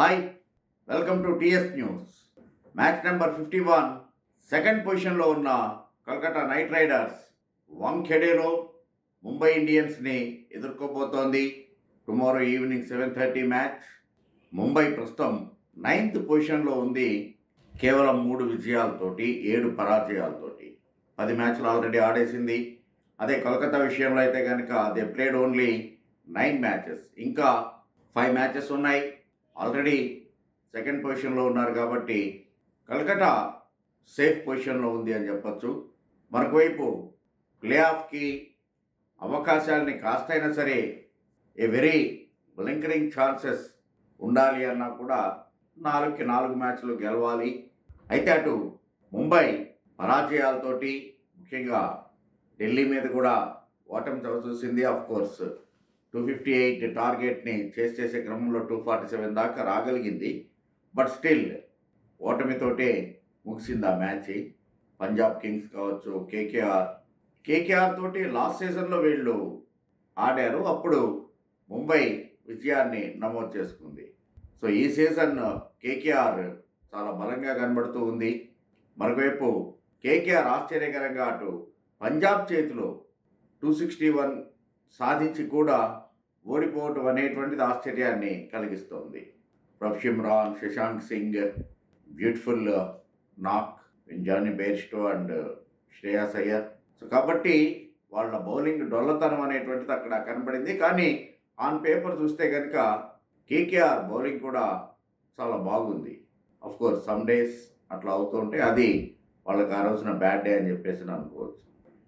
Hi welcome to TS news match number fifty one second పొజిషన్లో ఉన్న Calcutta Knight Riders వాంఖెడేలో ముంబై ఇండియన్స్ని ఎదుర్కోబోతోంది. Tomorrow evening seven thirty match Mumbai ప్రస్తుతం ninth పొజిషన్లో ఉంది కేవలం మూడు విజయాలతోటి ఏడు పరాజయాలతోటి. పది మ్యాచ్లు ఆల్రెడీ ఆడేసింది. అదే కోల్కతా విషయంలో అయితే కనుక they played only nine matches ఇంకా ఫైవ్ మ్యాచెస్ ఉన్నాయి. ఆల్రెడీ సెకండ్ పొజిషన్లో ఉన్నారు కాబట్టి కలకటా సేఫ్ పొజిషన్లో ఉంది అని చెప్పొచ్చు. మరొకవైపు ప్లే ఆఫ్కి అవకాశాలని కాస్తైనా సరే ఏ వెరీ బ్లింకరింగ్ ఛాన్సెస్ ఉండాలి అన్నా కూడా నాలుగుకి నాలుగు మ్యాచ్లు గెలవాలి. అయితే అటు ముంబై పరాజయాలతోటి ముఖ్యంగా ఢిల్లీ మీద కూడా ఓటమి చవిచూసింది of course two fifty eight టార్గెట్ని చేసి చేసే క్రమంలో టూ ఫార్టీ సెవెన్ దాకా రాగలిగింది. బట్ స్టిల్ ఓటమితోటే ముగిసింది ఆ మ్యాచ్. పంజాబ్ కింగ్స్ కావచ్చు కేకేఆర్. కేకేఆర్ తోటి లాస్ట్ సీజన్లో వీళ్ళు ఆడారు. అప్పుడు ముంబై విజయాన్ని నమోదు చేసుకుంది. సో ఈ సీజన్ కేకేఆర్ చాలా బలంగా కనబడుతూ ఉంది. మరొకవైపు కేకేఆర్ ఆశ్చర్యకరంగా అటు పంజాబ్ చేతిలో టూ సిక్స్టీ వన్ సాధించి కూడా ఓడిపోవటం అనేటువంటిది ఆశ్చర్యాన్ని కలిగిస్తోంది. ప్రఫ్ Shashank Singh beautiful knock Jonny Bairstow and Shreyas Iyer. So కాబట్టి వాళ్ళ బౌలింగ్ డొల్లతనం అనేటువంటిది అక్కడ కనబడింది. కానీ ఆన్ పేపర్ చూస్తే కనుక కేకేఆర్ బౌలింగ్ కూడా చాలా బాగుంది. అఫ్ కోర్స్ సమ్ డేస్ అట్లా అవుతుంటే అది వాళ్ళకి ఆ రోజున బ్యాడ్ డే అని చెప్పేసి అనుకోవచ్చు.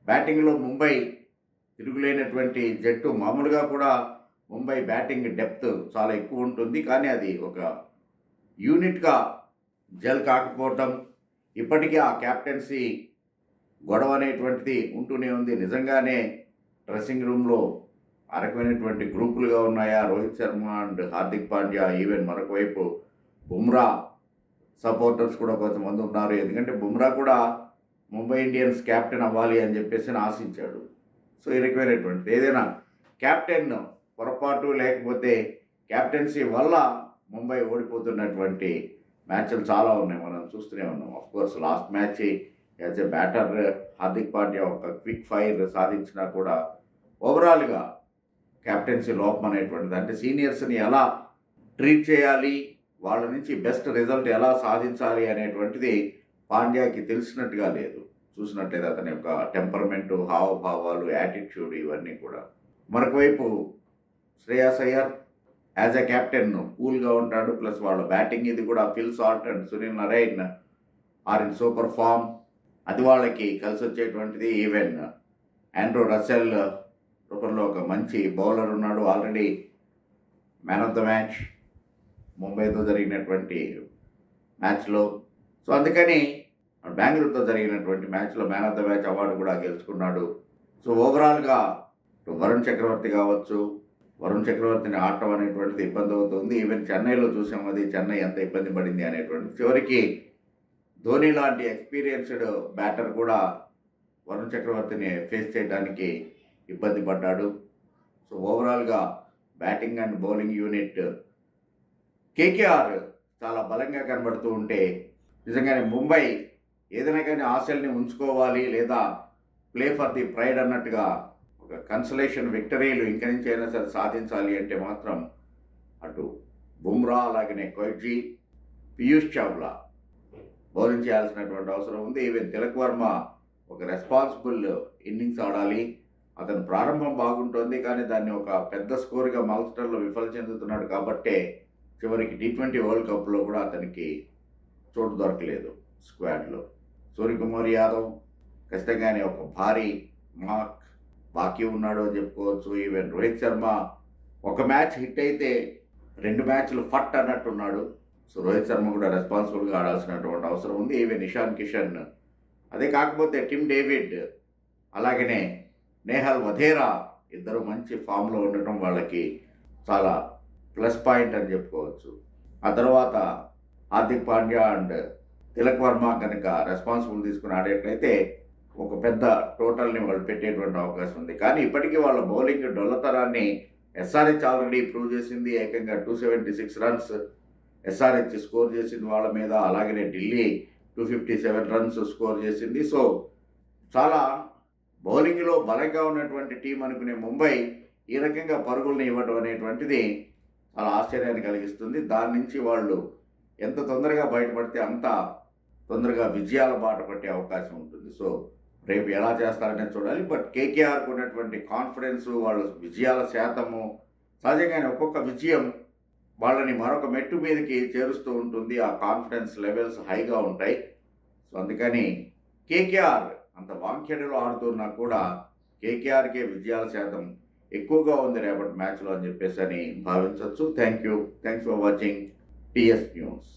బ్యాటింగ్లో ముంబై తిరుగులేనటువంటి జట్టు మామూలుగా కూడా ముంబై బ్యాటింగ్ డెప్త్ చాలా ఎక్కువ ఉంటుంది. కానీ అది ఒక యూనిట్గా జల్ కాకపోవటం ఇప్పటికీ ఆ క్యాప్టెన్సీ గొడవ అనేటువంటిది ఉంటూనే ఉంది. నిజంగానే డ్రెస్సింగ్ రూమ్లో అరకమైనటువంటి గ్రూపులుగా ఉన్నాయా? రోహిత్ శర్మ అండ్ హార్దిక్ పాండ్యా ఈవెన్ మరొక వైపు బుమ్రా సపోర్టర్స్ కూడా కొంతమంది ఉన్నారు. ఎందుకంటే బుమ్రా కూడా ముంబై ఇండియన్స్ క్యాప్టెన్ అవ్వాలి అని చెప్పేసి ఆశించాడు. సో ఈ రకమైనటువంటిది ఏదైనా క్యాప్టెన్ పొరపాటు లేకపోతే క్యాప్టెన్సీ వల్ల ముంబై ఓడిపోతున్నటువంటి మ్యాచ్లు చాలా ఉన్నాయి. మనం చూస్తూనే ఉన్నాం. Of course last match as a batter Hardik Pandya ఒక క్విక్ ఫైర్ సాధించినా కూడా ఓవరాల్గా క్యాప్టెన్సీ లోపం అనేటువంటిది. అంటే సీనియర్స్ని ఎలా ట్రీట్ చేయాలి? వాళ్ళ నుంచి బెస్ట్ రిజల్ట్ ఎలా సాధించాలి అనేటువంటిది పాండ్యాకి తెలిసినట్టుగా లేదు. చూసినట్లయితే అతని యొక్క టెంపర్మెంటు హావభావాలు యాటిట్యూడ్ ఇవన్నీ కూడా. మరొక వైపు Shreyas Iyer as a captain కూల్గా ఉంటాడు ప్లస్ వాళ్ళ బ్యాటింగ్ ఇది కూడా Phil Salt and Sunil Narine are in super form అది వాళ్ళకి కలిసి వచ్చేటువంటిది ఈవెన్ ఆండ్రూ రసెల్ రూపంలో ఒక మంచి బౌలర్ ఉన్నాడు already man of the match ముంబైతో జరిగినటువంటి మ్యాచ్లో సో అందుకని బెంగళూరుతో జరిగినటువంటి మ్యాచ్లో man of the match award కూడా గెలుచుకున్నాడు. సో ఓవరాల్గా వరుణ్ చక్రవర్తి కావచ్చు వరుణ్ చక్రవర్తిని ఆడటం అనేటువంటిది ఇబ్బంది అవుతుంది. ఈవెన్ చెన్నైలో చూసాం అది చెన్నై ఎంత ఇబ్బంది పడింది అనేటువంటి చివరికి ధోని లాంటి ఎక్స్పీరియన్స్డ్ బ్యాటర్ కూడా వరుణ్ చక్రవర్తిని ఫేస్ చేయడానికి ఇబ్బంది పడ్డాడు. సో ఓవరాల్గా batting and bowling unit KKR చాలా బలంగా కనబడుతూ ఉంటే నిజంగానే ముంబై ఏదైనా కానీ ఆశల్ని ఉంచుకోవాలి లేదా ప్లే ఫర్ ది ప్రైడ్ అన్నట్టుగా ఒక కన్సలేషన్ విక్టరీలు ఇంక నుంచి అయినా సరే సాధించాలి అంటే మాత్రం అటు బుమ్రా అలాగనే కొయిట్జీ పీయూష్ చావ్లా బౌలింగ్ చేయాల్సినటువంటి అవసరం ఉంది. ఈవెన్ తిలక్ వర్మ ఒక రెస్పాన్సిబుల్ ఇన్నింగ్స్ ఆడాలి. అతను ప్రారంభం బాగుంటుంది కానీ దాన్ని ఒక పెద్ద స్కోర్గా మల్స్టర్లో విఫలం చెందుతున్నాడు కాబట్టే చివరికి టీ ట్వంటీ వరల్డ్ కప్లో కూడా అతనికి చోటు దొరకలేదు స్క్వాడ్లో. సూర్యకుమార్ యాదవ్ ఖచ్చితంగానే ఒక భారీ మార్క్ బాకీ ఉన్నాడు అని చెప్పుకోవచ్చు. ఈవెన్ రోహిత్ శర్మ ఒక మ్యాచ్ హిట్ అయితే రెండు మ్యాచ్లు ఫట్ అన్నట్టున్నాడు. సో రోహిత్ శర్మ కూడా రెస్పాన్సిబుల్గా ఆడాల్సినటువంటి అవసరం ఉంది. ఈవెన్ ఇషాన్ కిషన్. అదే కాకపోతే టిమ్ డేవిడ్ అలాగనే నేహల్ వధేరా ఇద్దరు మంచి ఫామ్లో ఉండటం వాళ్ళకి చాలా ప్లస్ పాయింట్ అని చెప్పుకోవచ్చు. ఆ తర్వాత హార్దిక్ పాండ్యా అండ్ తిలక్ వర్మ కనుక రెస్పాన్సిబుల్ తీసుకుని ఆడేటైతే ఒక పెద్ద టోటల్ని వాళ్ళు పెట్టేటువంటి అవకాశం ఉంది. కానీ ఇప్పటికీ వాళ్ళ బౌలింగ్ డొల్లతరాన్ని ఎస్ఆర్హెచ్ ఆల్రెడీ ప్రూవ్ చేసింది. ఏకంగా two seventy six runs SRH score చేసింది వాళ్ళ మీద. అలాగనే Delhi two fifty seven runs score చేసింది. సో చాలా బౌలింగ్లో బలంగా ఉన్నటువంటి టీం అనుకునే ముంబై ఈ రకంగా పరుగుల్ని ఇవ్వడం అనేటువంటిది చాలా ఆశ్చర్యాన్ని కలిగిస్తుంది. దాని నుంచి వాళ్ళు ఎంత తొందరగా బయటపడితే అంత తొందరగా విజయాల బాట పట్టే అవకాశం ఉంటుంది. సో రేపు ఎలా చేస్తారనేది చూడాలి. బట్ కేకేఆర్కు ఉన్నటువంటి కాన్ఫిడెన్స్ వాళ్ళ విజయాల శాతము సహజంగానే ఒక్కొక్క విజయం వాళ్ళని మరొక మెట్టు మీదకి చేరుస్తూ ఉంటుంది. ఆ కాన్ఫిడెన్స్ లెవెల్స్ హైగా ఉంటాయి. సో అందుకని కేకేఆర్ అంత వాంఖ్యడలో ఆడుతున్నా కూడా కేకేఆర్కే విజయాల శాతం ఎక్కువగా ఉంది రేపటి మ్యాచ్లో అని చెప్పేసి అని భావించవచ్చు thank you thanks for watching TS news